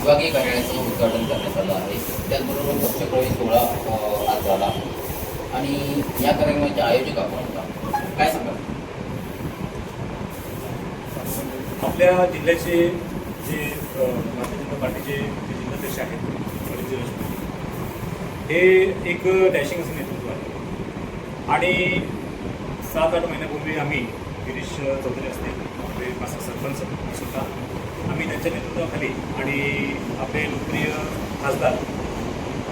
विभागीय कार्यालयाचं उद्घाटन करण्यात आलं आहे. त्याचबरोबर पक्षप्रवेश सोहळा आज झाला. आणि या कार्यक्रमाचे आयोजक आपण होता. काय सांगा आपल्या जिल्ह्याचे जे अ, भारतीय जनता पार्टीचे जे जिल्हाध्यक्ष आहेत हे एक डॅशिंग असं नेतृत्व आहे. आणि सात आठ महिन्यापूर्वी आम्ही गिरीश चौधरी असते आपले पाच सरपंच सुद्धा आम्ही त्यांच्या नेतृत्वाखाली आणि आपले लोकप्रिय खासदार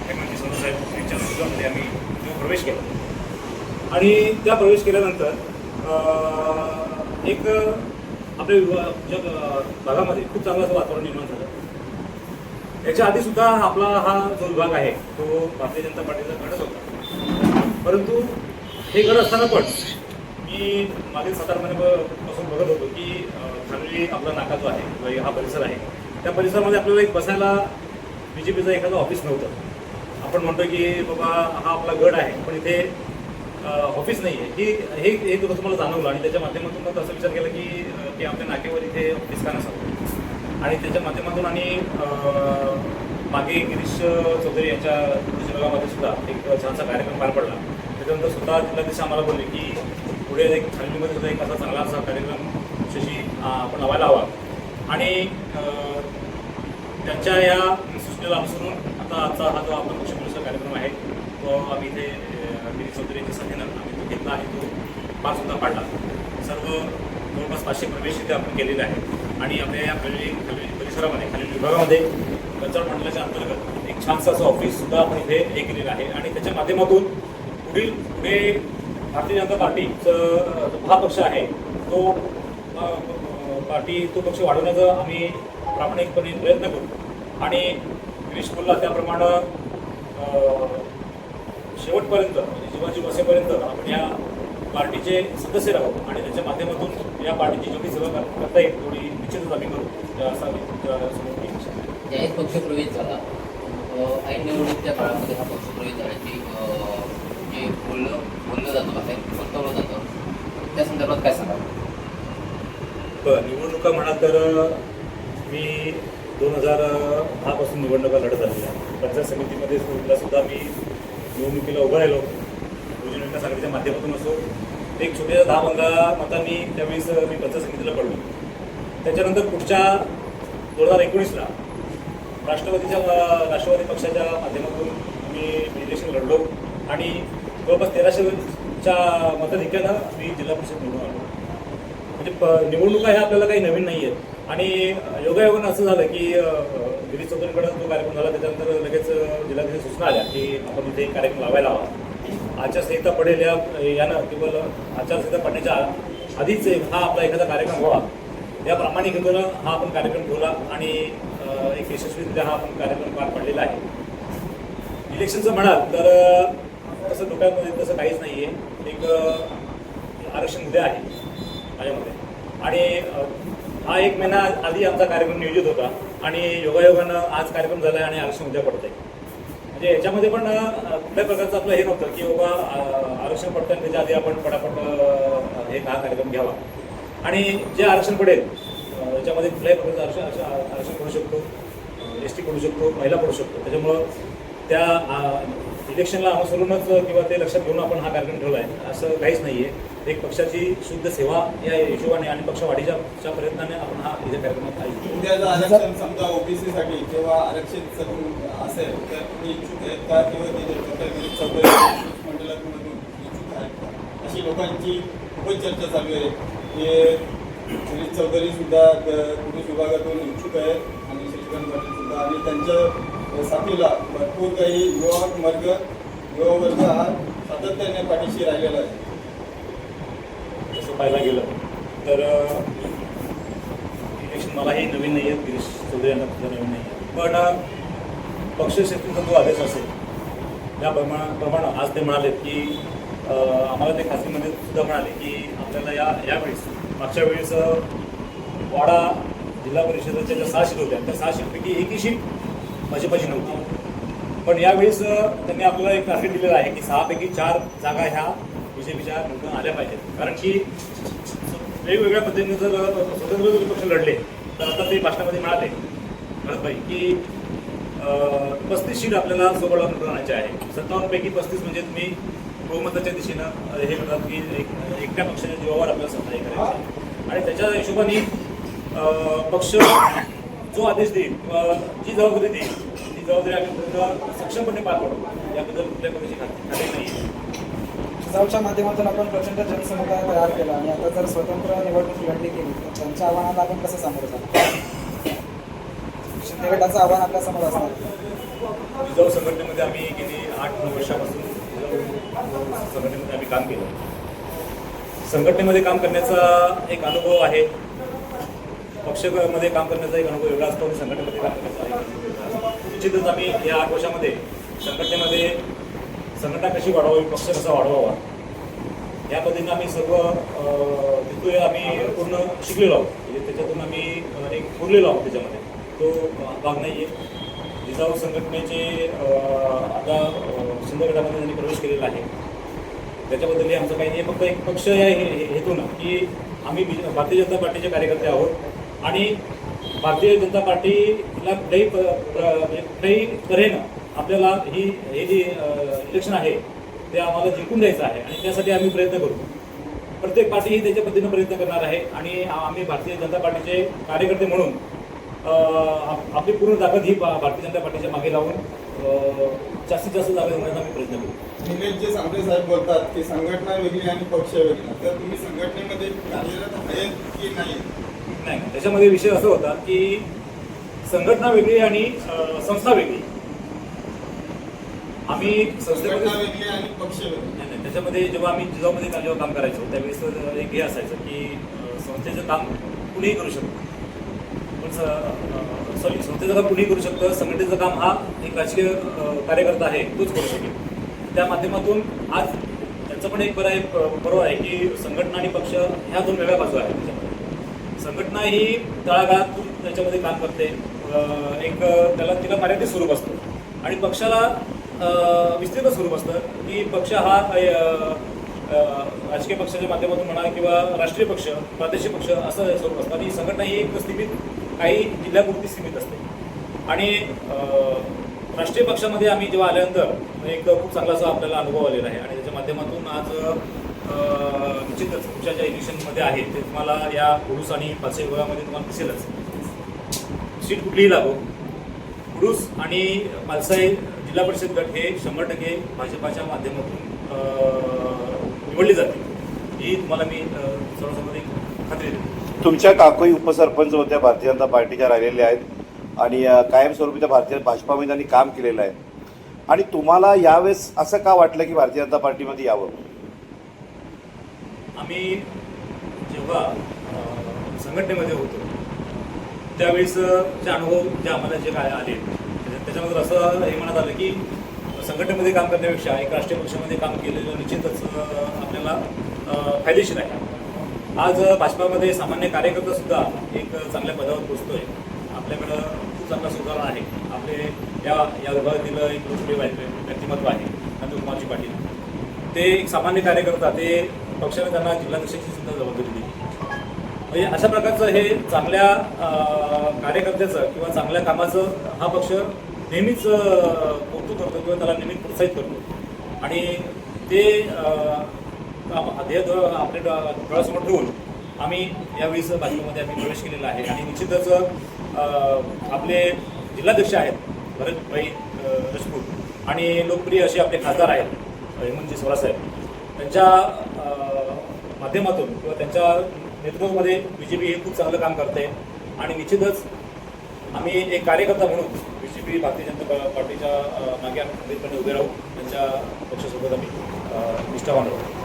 हेमंत साहेब यांच्या नेतृत्वामध्ये आम्ही तो प्रवेश केला. आणि त्या प्रवेश केल्यानंतर एक आपल्या विभा- ज्या भागामध्ये खूप चांगलं असं वातावरण निर्माण झालं. याच्या आधी सुद्धा आपला हा जो विभाग आहे तो भारतीय जनता पार्टीचा गडच होता. परंतु हे गड असताना पण मी मागील सात आठ महिन्यापासून बघत होतो की अ, आपला नाका जो आहे हा परिसर आहे त्या परिसरामध्ये आपल्याला एक बसायला बी जे पीचं एखादं ऑफिस नव्हतं. आपण म्हणतो की बाबा हा आपला गड आहे. पण इथे ऑफिस नाही आहे ही हे हे दिवस तुम्हाला जाणवलं आणि त्याच्या माध्यमातून मग असा विचार केला की की आपल्या नाक्यावर इथे ऑफिस का नसावं? आणि त्याच्या माध्यमातून आणि मागे गिरीश चौधरी यांच्या विभागामध्ये सुद्धा एक छानसा कार्यक्रम पार पडला. त्याच्यानंतर स्वतः जिल्हाधीश आम्हाला बोलले की पुढे एक खालीमध्ये सुद्धा एक असा चांगला असा कार्यक्रम शशी आपण लावायला हवा. आणि त्यांच्या या सूचनेला अनुसरून आता आजचा हा जो आपण पक्षपुरुषा कार्यक्रम आहे तो आम्ही इथे अ, गिरीश चौधरी यांच्या आम्ही तो घेतला आहे तो पार सुद्धा पाडला. सर्व जवळपास पाचशे प्रवेश इथे आपण केलेले आहे आणि आपल्या या खाली खाली परिसरामध्ये खालील विभागामध्ये कचरा मंडळाच्या अंतर्गत एक छानसं असं ऑफिस सुद्धा आपण इथे हे केलेलं आहे. आणि त्याच्या माध्यमातून पुढील पुढे भारतीय जनता पार्टीचं जो हा पक्ष आहे. तो पार्टी तो पक्ष वाढवण्याचा आम्ही प्रामाणिकपणे प्रयत्न करू. आणि गिरीश बोलला त्याप्रमाणे शेवटपर्यंत म्हणजे जीवाची बसेपर्यंत आपण या पार्टीचे सदस्य राहू आणि त्याच्या माध्यमातून या पार्टीची जेवढी सेवा करता येईल तेवढी निश्चितच आम्ही करू. त्या एक आम्ही प्रवेश झाला ऐन निवडणुकीच्या काळामध्ये हा पक्षप्रवेश झाल्याची जे बोललं बोललं जातं बाहेर वर्तवलं जातं. त्या संदर्भात काय सांगाल? बरं निवडणुका म्हणाल तर मी दोन हजार दहापासून निवडणुका लढत आलेल्या आहे. पंचायत समितीमध्ये सुद्धा मी निवडणुकीला उभं राहिलो. भोजन विकास माध्यमातून असो एक छोट्या दहा पंधरा मतांनी त्यावेळेस मी पंचायत समितीला पडलो. त्याच्यानंतर पुढच्या दोन हजार एकोणीसला राष्ट्रवादीच्या राष्ट्रवादी पक्षाच्या माध्यमातून मी इलेक्शन लढलो. आणि जवळपास तेराशेच्या मताधिक्यानं मी जिल्हा परिषद निवडून आलो. म्हणजे प- निवडणुका ह्या आपल्याला काही नवीन नाही आहेत. आणि योगायोगानं असं झालं की अ, गिरीश जो कार्यक्रम झाला त्याच्यानंतर लगेच जिल्हाधिकारी सूचना आल्या की आपण इथे कार्यक्रम लावायला हवा. आचारसंहिता पडेल या यानं केवळ आचारसंहिता पडण्याच्या आधीच एक हा आपला एखादा कार्यक्रम व्हावा. या प्रामाणिकतेनं हा आपण कार्यक्रम ठेवला आणि एक यशस्वीरित्या हा आपण कार्यक्रम पार पडलेला आहे. इलेक्शनचं म्हणाल तर तसं डोक्यामध्ये तसं काहीच नाही आहे एक आरक्षण उद्या आहे माझ्यामध्ये. आणि हा एक महिना आधी आमचा कार्यक्रम नियोजित होता आणि योगायोगानं आज कार्यक्रम झाला आहे आणि आरक्षण उद्या पडतं आहे म्हणजे याच्यामध्ये पण कुठल्या प्रकारचं आपलं हे नव्हतं की बाबा आरक्षण पडतं आणि त्याच्या आधी आपण पटापट हे हा कार्यक्रम घ्यावा. आणि जे आरक्षण पडेल याच्यामध्ये कुठल्याही प्रकारचं आरक्षण आरक्षण करू शकतो. एस टी पडू शकतो महिला करू शकतो. त्याच्यामुळं त्या इलेक्शनला अनुसरूनच किंवा ते लक्षात घेऊन आपण हा कार्यक्रम ठेवला आहे असं काहीच नाही आहे एक पक्षाची शुद्ध सेवा या हिशोबाने आणि पक्ष वाढीच्या प्रयत्नाने आपण हा इथे कार्यक्रमात आहे उद्या जर आरक्षण समजा ओबीसीसाठी किंवा आरक्षित जर असेल तर तुम्ही इच्छुक आहेत का किंवा ते चौधरी मंडळातून इच्छुक आहेत अशी लोकांची खूपच चर्चा चालू आहे. की गिरीश चौधरी सुद्धा पोलीस विभागातून इच्छुक आहेत आणि शशिकांत पाटील सुद्धा. आणि त्यांच्या साथीला भरपूर काही युवा वर्ग युवा वर्ग हा सातत्याने पाठीशी राहिलेला आहे. तसं पाहायला गेलं तर इलेक्शन मलाही नवीन नाही आहे गिरीश चौधरी यांना सुद्धा नवीन नाही आहे पण पक्षशक्तीचा जो आदेश असेल त्या प्रमाण आज ते म्हणाले की आम्हाला ते खासगीमध्ये सुद्धा म्हणाले की आपल्याला या यावेळेस मागच्या वेळेस वाडा जिल्हा परिषदेच्या ज्या सहा सीट होत्या त्या सहा सीटपैकी एकही सीट भाजपाची नव्हती. पण यावेळेस त्यांनी आपल्याला एक टार्गेट दिलेलं आहे की सहापैकी चार जागा ह्या बीजेपीच्या निवडून आल्या पाहिजेत. कारण की वेगवेगळ्या पद्धतीने जर स्वतंत्र विरोधी पक्ष लढले तर आता ते भाषणामध्ये मिळाले भरतभाई की पस्तीस सीट आपल्याला सोबत आणायचे आहे. सत्तावन्नपैकी पस्तीस म्हणजे तुम्ही बहुमताच्या दिशेनं हे म्हणतात की एक एकट्या पक्षाच्या जीवावर आपल्याला सत्ता हे करायची आणि त्याच्या हिशोबाने पक्ष जो आदेश देईल किंवा जी जबाबदारी देईल ती जबाबदारी आम्ही पूर्ण सक्षमपणे पार पाडू. याबद्दल कुठल्या प्रकारची खात्री नाही. जिजाऊच्या माध्यमातून आपण प्रचंड जनसमुदाय तयार केला आणि आता जर स्वतंत्र निवडणूक लढली गेली तर त्यांच्या आव्हानाला आपण कसं सामोरं जाणार शिंदे गटाचं आव्हान आपल्यासमोर असणार. जिजाऊ संघटनेमध्ये आम्ही गेली आठ नऊ वर्षापासून संघटनेमध्ये आम्ही काम केलं. संघटनेमध्ये काम करण्याचा एक अनुभव आहे. पक्षामध्ये काम करण्याचा एक अनुभव वेगळा असतो आणि संघटनेमध्ये काम करण्याचा निश्चितच आम्ही या आठ वर्षामध्ये संघटनेमध्ये संघटना कशी वाढवावी पक्ष कसा वाढवावा या पद्धतीनं आम्ही सर्व अं, तिथून आम्ही पूर्ण शिकलेलो आहोत. म्हणजे त्याच्यातून आम्ही एक पुरलेलो आहोत त्याच्यामध्ये. तो भाग नाही आहे जिजाऊ संघटनेचे आता सुंदर गटामध्ये त्यांनी प्रवेश केलेला आहे. त्याच्याबद्दलही आमचं काही नाही. फक्त एक पक्ष या हे- हेतून की आम्ही भारतीय जनता पार्टीचे कार्यकर्ते आहोत. आणि भारतीय जनता पार्टीला कुठल्याही प्र- म्हणजे कुठल्याही तऱ्हेनं आपल्याला ही हे जे इलेक्शन आहे ते आम्हाला जिंकून द्यायचं आहे आणि त्यासाठी आम्ही प्रयत्न करू. प्रत्येक पार्टी ही त्याच्या पद्धतीनं प्रयत्न करणार आहे आणि आम्ही भारतीय जनता पार्टीचे कार्यकर्ते म्हणून आपली पूर्ण ताकद ही भारतीय जनता पार्टीच्या मागे लावून जास्तीत जास्त जागा घेण्याचा आम्ही प्रयत्न करू. निलेशजी सांगते साहेब बोलतात की संघटना वेगळी आणि पक्ष वेगळा. तर तुम्ही संघटनेमध्ये कार्यरत आहेत की नाही? नाही. त्याच्यामध्ये विषय असा होता की संघटना वेगळी आणि संस्था वेगळी. आम्ही संस्थेमध्ये नाही. त्याच्यामध्ये जेव्हा आम्ही जिजाऊमध्ये जेव्हा काम करायचो त्यावेळेस एक हे असायचं की संस्थेचं काम कुणीही करू शकतो. पण सॉरी संस्थेचं काम कुणीही करू शकतं. संघटनेचं काम हा एक राजकीय कार्यकर्ता आहे तोच करू शकेल. त्या माध्यमातून आज त्यांचं पण एक बरं आहे बरोबर आहे की संघटना आणि पक्ष ह्या दोन वेगळ्या बाजू आहेत. संघटना ही तळागाळातून त्याच्यामध्ये काम करते. एक त्याला तिला मर्यादित स्वरूप असतं. आणि पक्षाला विस्तीर्ण स्वरूप असतं. की पक्ष हा राजकीय पक्षाच्या माध्यमातून म्हणा किंवा राष्ट्रीय पक्ष प्रादेशिक पक्ष असं स्वरूप असतं. आणि संघटना ही एक सीमित काही जिल्ह्यापुरती सीमित असते. आणि राष्ट्रीय पक्षामध्ये आम्ही जेव्हा आल्यानंतर एक खूप चांगला असा आपल्याला अनुभव आलेला आहे. आणि त्याच्या माध्यमातून आज निश्चितच तुमच्या ज्या इलेक्शनमध्ये आहे ते तुम्हाला या पुरुष आणि पाचशे विभागामध्ये तुम्हाला दिसेलच. सीट कुठलीही लागो. पुरुष आणि पालसाई जिल्हा परिषद गट हे शंभर टक्के भाजपाच्या माध्यमातून अं, निवडले जाते ही तुम्हाला मी अं, सर्वसमोर खात्री देतो. तुमच्या काकोई उपसरपंच होत्या भारतीय जनता पार्टीच्या राहिलेल्या आहेत आणि अ, कायमस्वरूपी त्या भारतीय भाजपामध्ये त्यांनी काम केलेलं आहे. आणि तुम्हाला यावेळेस असं का वाटलं की भारतीय जनता पार्टीमध्ये यावं? आम्ही जेव्हा संघटनेमध्ये होतो त्यावेळेस जे अनुभव जे आम्हाला जे काय आले त्याच्यामध्ये असं हे म्हणत आलं की संघटनेमध्ये काम करण्यापेक्षा एक राष्ट्रीय पक्षामध्ये काम केलेलं निश्चितच आपल्याला फायदेशीर आहे. आज भाजपामध्ये सामान्य कार्यकर्ता सुद्धा एक चांगल्या पदावर पोचतोय. आपल्याकडं खूप चांगला सुधारणा आहे. आपले या या विभागातील एक लोकप्रिय व्यक्तिमत्व आहे नंदकुमारजी पाटील. ते एक सामान्य कार्यकर्ता ते पक्षाने त्यांना जिल्हाध्यक्षाची सुद्धा जबाबदारी दिली. म्हणजे अशा प्रकारचं हे चांगल्या कार्यकर्त्याचं किंवा चांगल्या कामाचं हा पक्ष नेहमीच कौतुक करतो किंवा त्याला नेहमी प्रोत्साहित करतो. आणि ते अं, आपले ध्येय डोळ्यासमोर ठेवून आम्ही यावेळेस भाजपमध्ये आम्ही प्रवेश केलेला आहे. आणि निश्चितच आपले जिल्हाध्यक्ष आहेत भरतभाई भाई राजपूत आणि लोकप्रिय असे आपले खासदार आहेत हेमंतजी स्वरासाहेब त्यांच्या माध्यमातून किंवा त्यांच्या नेतृत्वामध्ये बी जे पी हे खूप चांगलं काम करते आणि निश्चितच आम्ही एक कार्यकर्ता म्हणून B J P Bharatiya Janata पार्टीच्या मागे आम्ही खंबीरपणे उभे राहू त्यांच्या पक्षासोबत आम्ही निष्ठा निष्ठावान राहू.